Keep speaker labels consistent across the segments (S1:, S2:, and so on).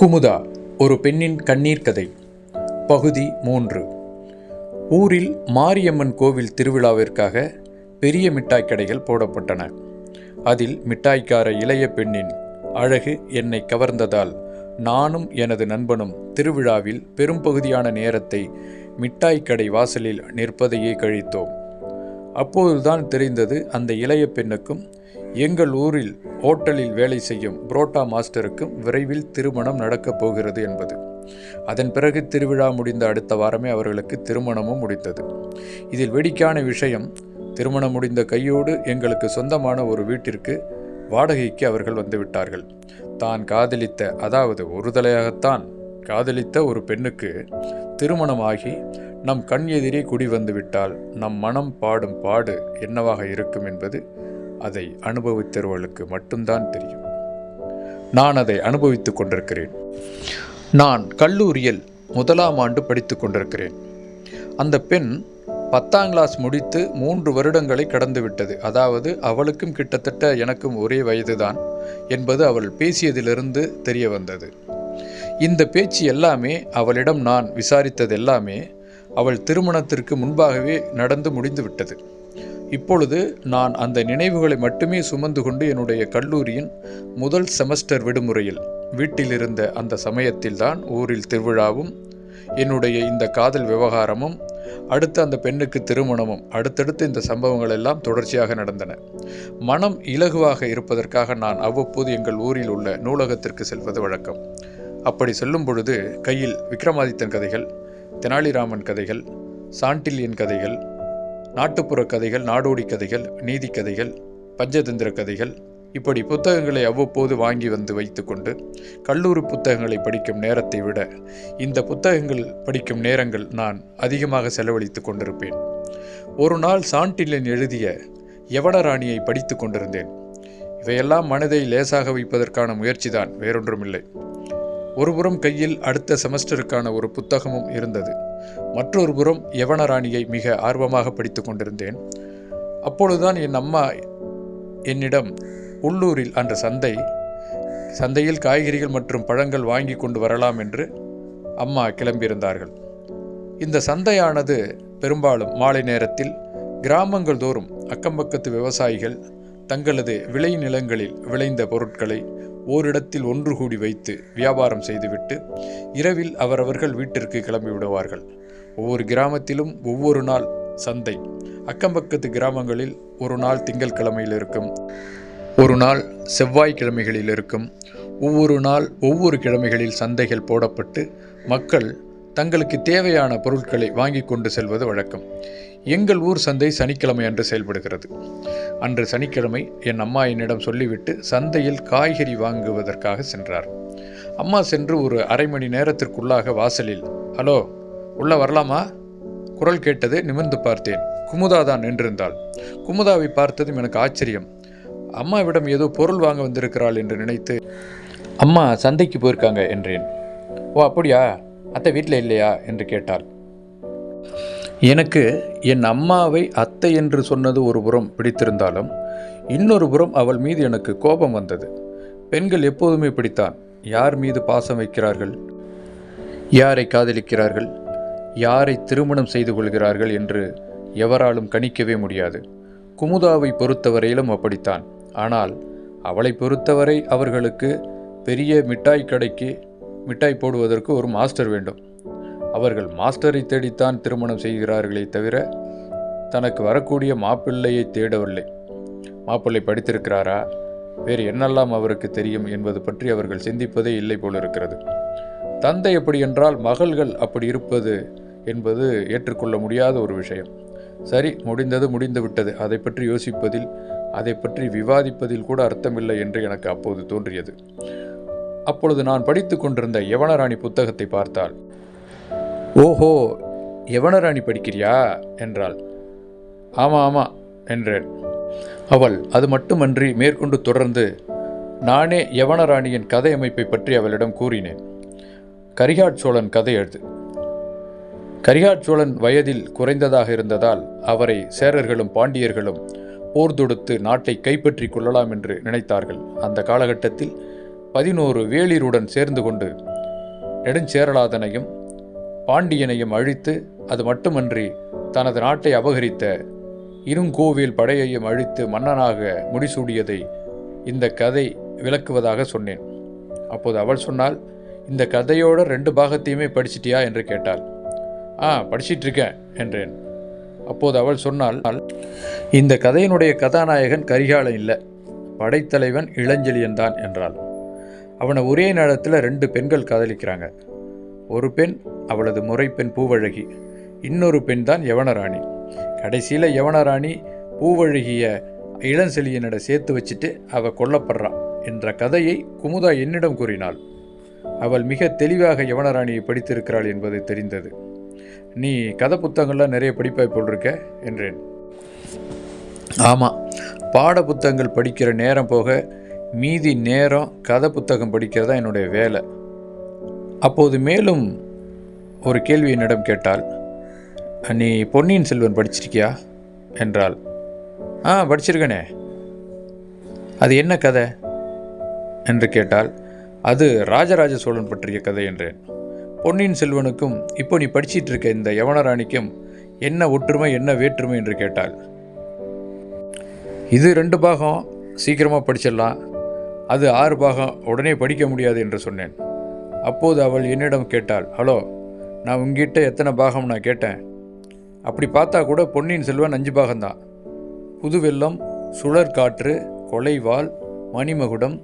S1: குமுதா ஒரு பெண்ணின் கண்ணீர் கதை பகுதி மூன்று. ஊரில் மாரியம்மன் கோவில் திருவிழாவிற்காக பெரிய மிட்டாய் கடைகள் போடப்பட்டன. அதில் மிட்டாய்க்கார இளைய பெண்ணின் அழகு என்னை கவர்ந்ததால் நானும் எனது நண்பனும் திருவிழாவில் பெரும்பகுதியான நேரத்தை மிட்டாய் கடை வாசலில் நிற்பதையே கழித்தோம். அப்போதுதான் தெரிந்தது அந்த இளைய பெண்ணுக்கும் எங்கள் ஊரில் ஹோட்டலில் வேலை செய்யும் புரோட்டா மாஸ்டருக்கும் விரைவில் திருமணம் நடக்கப் போகிறது என்பது. அதன் பிறகு திருவிழா முடிந்த அடுத்த வாரமே அவர்களுக்கு திருமணமும் முடிந்தது. இதில் வேடிக்கையான விஷயம் திருமணம் முடிந்த கையோடு எங்களுக்கு சொந்தமான ஒரு வீட்டிற்கு வாடகைக்கு அவர்கள் வந்துவிட்டார்கள் தான் காதலித்த அதாவது ஒரு தலையாகத்தான் காதலித்த ஒரு பெண்ணுக்கு திருமணமாகி நம் கண் எதிரே குடி வந்துவிட்டால் நம் மனம் பாடும் பாடு என்னவாக இருக்கும் என்பது அதை அனுபவித்தவர்களுக்கு மட்டும்தான் தெரியும். நான் அதை அனுபவித்துக் கொண்டிருக்கிறேன். நான் கல்லூரியில் முதலாம் ஆண்டு படித்துக் கொண்டிருக்கிறேன். அந்த பெண் பத்தாம் கிளாஸ் முடித்து மூன்று வருடங்களை கடந்துவிட்டது அதாவது அவளுக்கும் கிட்டத்தட்ட எனக்கும் ஒரே வயதுதான் என்பது அவள் பேசியதிலிருந்து தெரிய வந்தது. இந்த பேச்சு எல்லாமே அவளிடம் நான் விசாரித்தது எல்லாமே அவள் திருமணத்திற்கு முன்பாகவே நடந்து முடிந்துவிட்டது. இப்பொழுது நான் அந்த நினைவுகளை மட்டுமே சுமந்து கொண்டு என்னுடைய கல்லூரியின் முதல் செமஸ்டர் விடுமுறையில் வீட்டில் இருந்த அந்த சமயத்தில்தான் ஊரில் திருவிழாவும் என்னுடைய இந்த காதல் விவகாரமும் அடுத்து அந்த பெண்ணுக்கு திருமணமும் அடுத்தடுத்து இந்த சம்பவங்கள் எல்லாம் தொடர்ச்சியாக நடந்தன. மனம் இலகுவாக இருப்பதற்காக நான் அவ்வப்போது எங்கள் ஊரில் உள்ள நூலகத்திற்கு செல்வது வழக்கம். அப்படி செல்லும் பொழுது கையில் விக்ரமாதித்தன் கதைகள் தெனாலிராமன் கதைகள் சாண்டில்யன் கதைகள் நாட்டுப்புற கதைகள் நாடோடி கதைகள் நீதி கதைகள் பஞ்சதந்திர கதைகள் இப்படி புத்தகங்களை அவ்வப்போது வாங்கி வந்து வைத்துக்கொண்டு கல்லூரி புத்தகங்களை படிக்கும் நேரத்தை விட இந்த புத்தகங்கள் படிக்கும் நேரங்கள் நான் அதிகமாக செலவழித்து கொண்டிருப்பேன். ஒரு நாள் சாண்டில்யன் எழுதிய யவனராணியை படித்து கொண்டிருந்தேன். இவையெல்லாம் மனதை லேசாக வைப்பதற்கான முயற்சிதான் வேறொன்றுமில்லை. ஒருபுறம் கையில் அடுத்த செமஸ்டருக்கான ஒரு புத்தகமும் இருந்தது. மற்றொரு புறம் யவனராணியை மிக ஆர்வமாக படித்து கொண்டிருந்தேன். அப்பொழுதுதான் என் அம்மா என்னிடம் உள்ளூரில் அன்று சந்தை சந்தையில் காய்கறிகள் மற்றும் பழங்கள் வாங்கி கொண்டு வரலாம் என்று அம்மா கிளம்பியிருந்தார்கள். இந்த சந்தையானது பெரும்பாலும் மாலை நேரத்தில் கிராமங்கள் தோறும் அக்கம்பக்கத்து விவசாயிகள் தங்களது விளை நிலங்களில் விளைந்த பொருட்களை ஓரிடத்தில் ஒன்று கூடி வைத்து வியாபாரம் செய்துவிட்டு இரவில் அவரவர்கள் வீட்டிற்கு கிளம்பி விடுவார்கள். ஒவ்வொரு கிராமத்திலும் ஒவ்வொரு நாள் சந்தை. அக்கம்பக்கத்து கிராமங்களில் ஒரு நாள் திங்கட்கிழமையில் இருக்கும். ஒரு நாள் செவ்வாய்க்கிழமைகளில் இருக்கும். ஒவ்வொரு நாள் ஒவ்வொரு கிழமைகளில் சந்தைகள் போடப்பட்டு மக்கள் தங்களுக்கு தேவையான பொருட்களை வாங்கி கொண்டு செல்வது வழக்கம். எங்கள் ஊர் சந்தை சனிக்கிழமை அன்று செயல்படுகிறது. அன்று சனிக்கிழமை என் அம்மா என்னிடம் சொல்லிவிட்டு சந்தையில் காய்கறி வாங்குவதற்காக சென்றார். அம்மா சென்று ஒரு அரை மணி நேரத்திற்குள்ளாக வாசலில் ஹலோ உள்ள வரலாமா? குரல் கேட்டது நிமிர்ந்து பார்த்தேன். குமுதா தான் நின்றிருந்தாள். குமுதாவை பார்த்ததும் எனக்கு ஆச்சரியம். அம்மாவிடம் ஏதோ பொருள் வாங்க வந்திருக்கிறாள் என்று நினைத்து அம்மா சந்தைக்கு போயிருக்காங்க என்றேன். ஓ அப்படியா? அத்தை வீட்டில் இல்லையா? என்று கேட்டாள். எனக்கு என் அம்மாவை அத்தை என்று சொன்னது ஒரு புறம் பிடித்திருந்தாலும் இன்னொரு புறம் அவள் மீது எனக்கு கோபம் வந்தது. பெண்கள் எப்போதுமே பிடித்தான் யார் மீது பாசம் வைக்கிறார்கள்? யாரை காதலிக்கிறார்கள்? யாரை திருமணம் செய்து கொள்கிறார்கள் என்று எவராலும் கணிக்கவே முடியாது. குமுதாவை பொறுத்தவரையிலும் அப்படித்தான். ஆனால் அவளை பொறுத்தவரை அவர்களுக்கு பெரிய மிட்டாய் கடைக்கு மிட்டாய் போடுவதற்கு ஒரு மாஸ்டர் வேண்டும். அவர்கள் மாஸ்டரை தேடித்தான் திருமணம் செய்கிறார்களே தவிர தனக்கு வரக்கூடிய மாப்பிள்ளையை தேடவில்லை. மாப்பிள்ளை படித்திருக்கிறாரா? வேறு என்னெல்லாம் அவருக்கு தெரியும் என்பது பற்றி அவர்கள் சிந்திப்பதே இல்லை போல இருக்கிறது தந்தை எப்படி என்றால் மகள்கள் அப்படி இருப்பது என்பது ஏற்றுக்கொள்ள முடியாத ஒரு விஷயம். சரி முடிந்தது முடிந்து விட்டது. அதை பற்றி யோசிப்பதில் அதை பற்றி விவாதிப்பதில் கூட அர்த்தமில்லை என்று எனக்கு அப்போது தோன்றியது. அப்பொழுது நான் படித்து கொண்டிருந்த யவனராணி புத்தகத்தை பார்த்தால் ஓஹோ யவனராணி படிக்கிறியா? என்றாள். ஆமாம் ஆமாம் என்றேன். அவள் அது மட்டுமன்றி மேற்கொண்டு தொடர்ந்து நானே யவனராணியின் கதை அமைப்பை பற்றி அவளிடம் கூறினேன். கரிகாட் சோழன் கதை எழுது. கரிகாட் சோழன் வயதில் குறைந்ததாக இருந்ததால் அவரை சேரர்களும் பாண்டியர்களும் போர் தொடுத்து நாட்டை கைப்பற்றிக் கொள்ளலாம் என்று நினைத்தார்கள். அந்த காலகட்டத்தில் பதினோரு வேளிருடன் சேர்ந்து கொண்டு நெடுஞ்சேரலாதனையும் பாண்டியனையும் அழித்து அது மட்டுமன்றி தனது நாட்டை அபகரித்த இருங்கோவில் படையையும் அழித்து மன்னனாக முடிசூடியதை இந்த கதை விளக்குவதாக சொன்னேன். அப்போது அவள் சொன்னால் இந்த கதையோட ரெண்டு பாகத்தையுமே படிச்சிட்டியா? என்று கேட்டாள். ஆ படிச்சிட்டு இருக்கேன் என்றேன். அப்போது அவள் சொன்னால் இந்த கதையினுடைய கதாநாயகன் கரிகாலன் இல்லை படைத்தலைவன் இளஞ்செழியன் தான் என்றாள். அவனை ஒரே நேரத்தில் ரெண்டு பெண்கள் காதலிக்கிறாங்க. ஒரு பெண் அவளது முறைப்பெண் பூவழகி இன்னொரு பெண் தான் யவனராணி. கடைசியில் யவனராணி பூவழகிய இளஞ்செழியனிட சேர்த்து வச்சுட்டு அவ கொல்லப்படுறான் என்ற கதையை குமுதா என்னிடம் கூறினாள். அவள் மிக தெளிவாக யவனராணியை படித்திருக்கிறாள் என்பது தெரிந்தது. நீ கதை புத்தகங்கள்லாம் நிறைய படிப்பாய் போல் இருக்க என்றேன். ஆமாம் பாட புத்தகங்கள் படிக்கிற நேரம் போக மீதி நேரம் கதை புத்தகம் படிக்கிறதா என்னுடைய வேலை. அப்போது மேலும் ஒரு கேள்வி என்னிடம் கேட்டால் நீ பொன்னியின் செல்வன் படிச்சிருக்கியா? என்றாள். ஆ படிச்சிருக்கனே. அது என்ன கதை? என்று கேட்டால் அது ராஜராஜ சோழன் பற்றிய கதை என்றேன். பொன்னியின் செல்வனுக்கும் இப்போ நீ படிச்சிட்டு இருக்க இந்த யவனராணிக்கும் என்ன ஒற்றுமை என்ன வேற்றுமை? என்று கேட்டாள். இது ரெண்டு பாகம் சீக்கிரமாக படிச்சிடலாம். அது ஆறு பாகம் உடனே படிக்க முடியாது என்று சொன்னேன். அப்போது அவள் என்னிடம் கேட்டாள் ஹலோ நான் உங்ககிட்ட எத்தனை பாகம் நான் கேட்டேன்? அப்படி பார்த்தா கூட பொன்னியின் செல்வன் அஞ்சு பாகம்தான் புதுவெல்லம் சுழற்காற்று கொலைவாள் மணிமகுடம்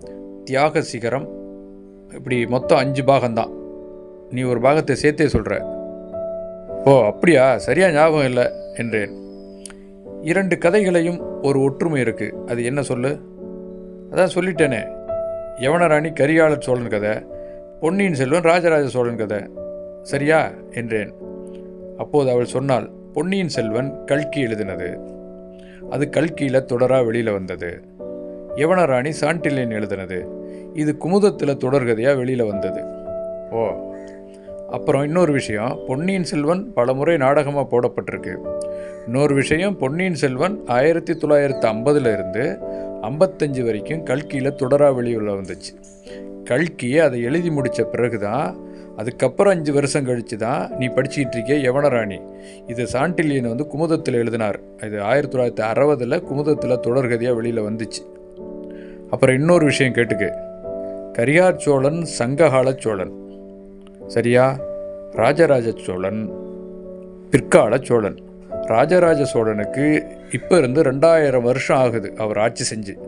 S1: தியாக சிகரம் இப்படி மொத்தம் அஞ்சு பாகம்தான் நீ ஒரு பாகத்தை சேர்த்தே சொல்கிற ஓ அப்படியா? சரியா ஞாபகம் இல்லை என்றேன். இரண்டு கதைகளையும் ஒரு ஒற்றுமை இருக்குது அது என்ன சொல்லு? அதான் சொல்லிட்டேனே. யவனராணி கரிகாலர் சோழன் கதை. பொன்னியின் செல்வன் ராஜராஜ சோழன் கதை. சரியா? என்றேன். அப்போது அவள் சொன்னாள் பொன்னியின் செல்வன் கல்கி எழுதினது. அது கல்கியில் தொடராக வெளியில் வந்தது. யவனராணி சாண்டில்யன் எழுதினது. இது குமுதத்தில் தொடர்கதையாக வெளியில் வந்தது. ஓ. அப்புறம் இன்னொரு விஷயம் பொன்னியின் செல்வன் பலமுறை நாடகமாக போடப்பட்டிருக்கு. இன்னொரு விஷயம் பொன்னியின் செல்வன் ஆயிரத்தி தொள்ளாயிரத்து ஐம்பதுல இருந்து ஐம்பத்தஞ்சு வரைக்கும் கல்கியில் தொடரா வெளியில் வந்துச்சு. கல்கியை அதை எழுதி முடித்த பிறகு தான் அதுக்கப்புறம் அஞ்சு வருஷம் கழித்து தான் நீ படிச்சுக்கிட்டு இருக்கிய யவனராணி. இது சாண்டில்யன் வந்து குமுதத்தில் எழுதினார். இது ஆயிரத்தி தொள்ளாயிரத்தி அறுபதில் குமுதத்தில் தொடர்கதையாக வெளியில் வந்துச்சு. அப்புறம் இன்னொரு விஷயம் கேட்டுக்கு. கரியார் சோழன் சங்ககால சோழன். சரியா? ராஜராஜ சோழன் பிற்கால சோழன். ராஜராஜ சோழனுக்கு இப்போ இருந்து ரெண்டாயிரம் வருஷம் ஆகுது அவர் ஆட்சி செஞ்சு.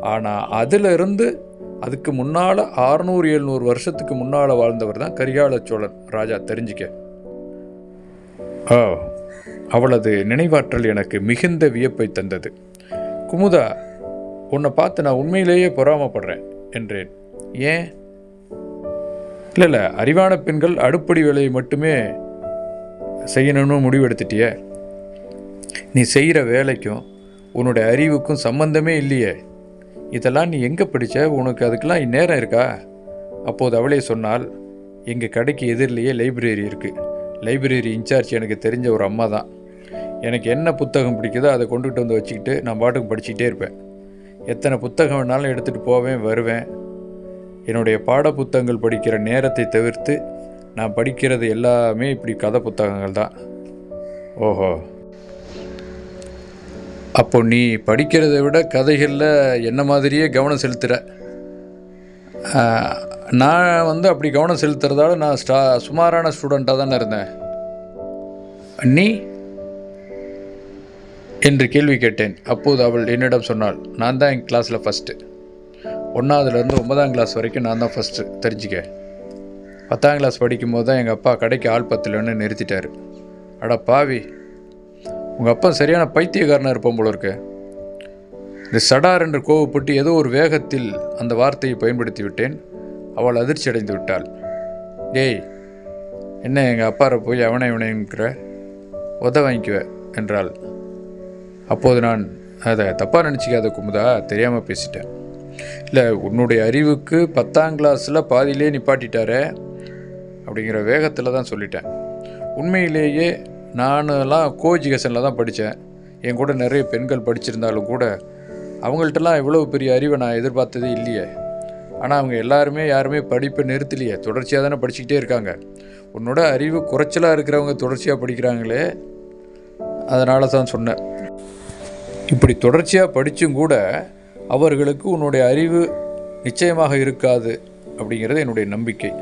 S1: ஆனால் அதிலிருந்து அதுக்கு முன்னால் ஆறுநூறு எழுநூறு வருஷத்துக்கு முன்னால் வாழ்ந்தவர் தான் கரிகால சோழன். ராஜா தெரிஞ்சுக்க. ஓ அவளது நினைவாற்றல் எனக்கு மிகுந்த வியப்பை தந்தது. குமுதா உன்னை பார்த்து நான் உண்மையிலேயே பொறாமப்படுறேன் என்றேன். ஏன்? இல்லை இல்லை அறிவான பெண்கள் அடுப்படி வேலையை மட்டுமே செய்யணும்னு முடிவெடுத்துட்டியே? நீ செய்கிற வேலைக்கும் உன்னுடைய அறிவுக்கும் சம்பந்தமே இல்லையே. இதெல்லாம் நீ எங்கே படித்த? உனக்கு அதுக்கெல்லாம் இந்நேரம் இருக்கா? அப்போது அவளே சொன்னால் எங்கள் கடைக்கு எதிரிலேயே லைப்ரரி இருக்குது லைப்ரரி இன்சார்ஜ் எனக்கு தெரிஞ்ச ஒரு அம்மா தான். எனக்கு என்ன புத்தகம் பிடிக்குதோ அதை கொண்டுகிட்டு வந்து வச்சுக்கிட்டு நான் பாட்டுக்கு படிச்சுக்கிட்டே இருப்பேன். எத்தனை புத்தகம் வேணாலும் எடுத்துகிட்டு போவேன் வருவேன். என்னுடைய பாட புத்தகங்கள் படிக்கிற நேரத்தை தவிர்த்து நான் படிக்கிறது எல்லாமே இப்படி கதை புத்தகங்கள் தான். ஓஹோ. அப்போ நீ படிக்கிறத விட கதைகளில் என்ன மாதிரியே கவனம் செலுத்துகிற நான் வந்து அப்படி கவனம் செலுத்துறதால நான் ஸ்டா சுமாரான ஸ்டூடெண்ட்டாக தானே இருந்தேன். நீ? என்று கேள்வி கேட்டேன். அப்போது அவள் என்னிடம் சொன்னாள் நான் தான் என் கிளாஸில் ஃபஸ்ட்டு ஒன்றாவதுலேருந்து ஒன்பதாம் கிளாஸ் வரைக்கும் நான் தான் ஃபஸ்ட்டு தெரிஞ்சுக்க. பத்தாம் கிளாஸ் படிக்கும்போது தான் எங்கள் அப்பா கடைக்கு ஆள் பத்துலன்னு நிறுத்திட்டார். அட பாவி உங்கள் அப்பா சரியான பைத்தியக்காரனாக இருப்போம் போல இருக்கு. இந்த சடார் என்று கோவப்பட்டு ஏதோ ஒரு வேகத்தில் அந்த வார்த்தையை பயன்படுத்தி விட்டேன். அவள் அதிர்ச்சி அடைந்து விட்டாள். டேய் என்ன எங்கள் அப்பாரை போய் அவனை இவனைங்கிற உத வாங்கிக்குவ என்றாள். அப்போது நான் அதை தப்பாக நினச்சிக்காத குமுதா தெரியாமல் பேசிட்டேன். இல்லை உன்னுடைய அறிவுக்கு பத்தாம் கிளாஸில் பாதியிலே நிப்பாட்டிட்டாரே அப்படிங்கிற வேகத்தில் தான் சொல்லிட்டேன். உண்மையிலேயே நானெல்லாம் கோஎஜுகேஷனில் தான் படித்தேன். என் கூட நிறைய பெண்கள் படிச்சிருந்தாலும் கூட அவங்கள்ட்டலாம் இவ்வளோ பெரிய அறிவை நான் எதிர்பார்த்ததே இல்லையே. ஆனால் அவங்க எல்லாருமே யாருமே படிப்பை நிறுத்தலையே. தொடர்ச்சியாக தானே படிச்சுக்கிட்டே இருக்காங்க. உன்னோட அறிவு குறைச்சலாக இருக்கிறவங்க தொடர்ச்சியாக படிக்கிறாங்களே அதனால தான் சொன்னேன். இப்படி தொடர்ச்சியாக படித்தும் கூட அவர்களுக்கு உன்னுடைய அறிவு நிச்சயமாக இருக்காது அப்படிங்கிறது என்னுடைய நம்பிக்கை.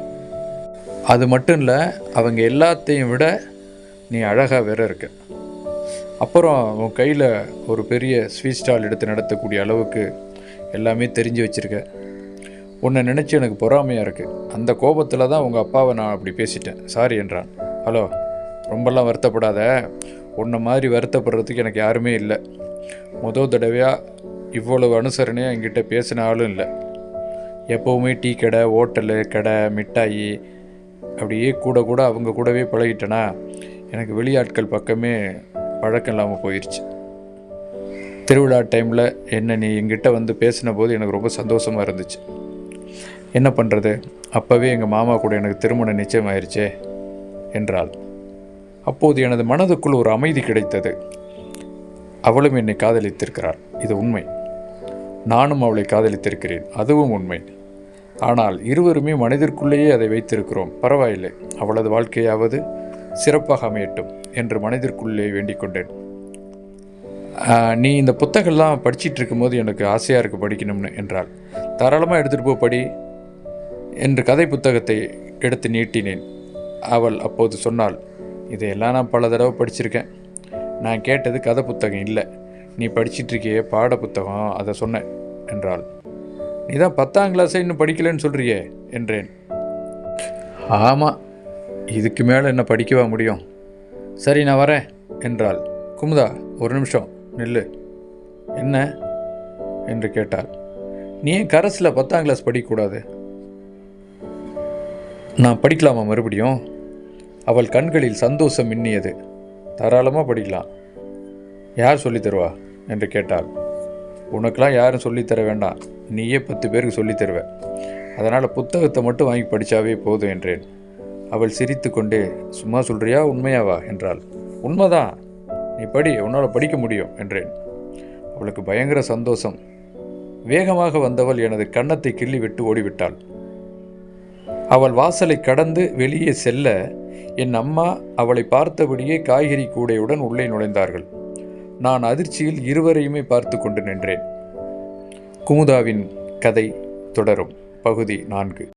S1: அது மட்டும் இல்லை அவங்க எல்லாத்தையும் விட நீ அழகாக வேற இருக்க. அப்புறம் உன் கையில் ஒரு பெரிய ஸ்வீட் ஸ்டால் எடுத்து நடத்தக்கூடிய அளவுக்கு எல்லாமே தெரிஞ்சு வச்சுருக்க. உன்னை நினச்சி எனக்கு பொறாமையாக இருக்குது அந்த கோபத்தில் தான் உங்கள் அப்பாவை நான் அப்படி பேசிட்டேன். சாரி என்றான். ஹலோ ரொம்பலாம் வருத்தப்படாத. உன்னை மாதிரி வருத்தப்படுறதுக்கு எனக்கு யாருமே இல்லை. முதல் தடவையாக இவ்வளவு அனுசரணையாக என்கிட்ட பேசின ஆளும் இல்லை. எப்போவுமே டீ கடை ஹோட்டலு கடை மிட்டாயி அப்படியே கூட கூட அவங்க கூடவே பழகிட்டேனா? எனக்கு வெளியாட்கள் பக்கமே பழக்கம் இல்லாமல் போயிடுச்சு திருவிழா டைமில் என்ன நீ எங்கிட்ட வந்து பேசின போது எனக்கு ரொம்ப சந்தோஷமாக இருந்துச்சு. என்ன பண்ணுறது அப்போவே எங்கள் மாமா கூட எனக்கு திருமணம் நிச்சயமாயிருச்சே என்றாள். அப்போது எனது மனதுக்குள் ஒரு அமைதி கிடைத்தது. அவளும் என்னை காதலித்திருக்கிறாள் இது உண்மை. நானும் அவளை காதலித்திருக்கிறேன். அதுவும் உண்மை. ஆனால் இருவருமே மனதிற்குள்ளேயே அதை வைத்திருக்கிறோம். பரவாயில்லை. அவளது வாழ்க்கையாவது சிறப்பாக அமையட்டும் என்று மனதிற்குள்ளே வேண்டிக் கொண்டேன். நீ இந்த புத்தகம்லாம் படிச்சிட்டு இருக்கும்போது எனக்கு ஆசையாக இருக்குது படிக்கணும்னு என்றாள். தாராளமாக எடுத்துகிட்டு போ படி என்று கதை புத்தகத்தை எடுத்து நீட்டினேன். அவள் அப்போது சொன்னாள் இதையெல்லாம் நான் பல தடவை படிச்சிருக்கேன். நான் கேட்டது கதை புத்தகம் இல்லை. நீ படிச்சிட்ருக்கியே பாட புத்தகம் அதை சொன்னேன் என்றாள். நீ தான் பத்தாம் கிளாஸை இன்னும் படிக்கலைன்னு சொல்கிறியே என்றேன். ஆமாம் இதுக்கு மேலே என்ன படிக்கவா முடியும்? சரி நான் வரேன் என்றாள். குமுதா ஒரு நிமிஷம் நில்லு. என்ன? என்று கேட்டாள். நீ ஏன் கரஸில் பத்தாம் கிளாஸ் படிக்கக்கூடாது? நான் படிக்கலாமா மறுபடியும்? அவள் கண்களில் சந்தோஷம் மின்னியது. தாராளமாக படிக்கலாம். யார் சொல்லித்தருவா என்று கேட்டாள். உனக்கெல்லாம் யாரும் சொல்லித் தர வேண்டாம். நீயே பத்து பேருக்கு சொல்லித்தருவ அதனால் புத்தகத்தை மட்டும் வாங்கி படித்தாவே போதும் என்றேன். அவள் சிரித்து கொண்டே சும்மா சொல்றியா? உண்மையாவா? என்றாள். உண்மைதான். நீ படி உன்னால் படிக்க முடியும் என்றேன். அவளுக்கு பயங்கர சந்தோஷம். வேகமாக வந்தவள் எனது கன்னத்தை கிள்ளி விட்டு ஓடிவிட்டாள். அவள் வாசலை கடந்து வெளியே செல்ல என் அம்மா அவளை பார்த்தபடியே காய்கறி கூடையுடன் உள்ளே நுழைந்தார்கள். நான் அதிர்ச்சியில் இருவரையுமே பார்த்து கொண்டு நின்றேன். குமுதாவின் கதை தொடரும். பகுதி நான்கு.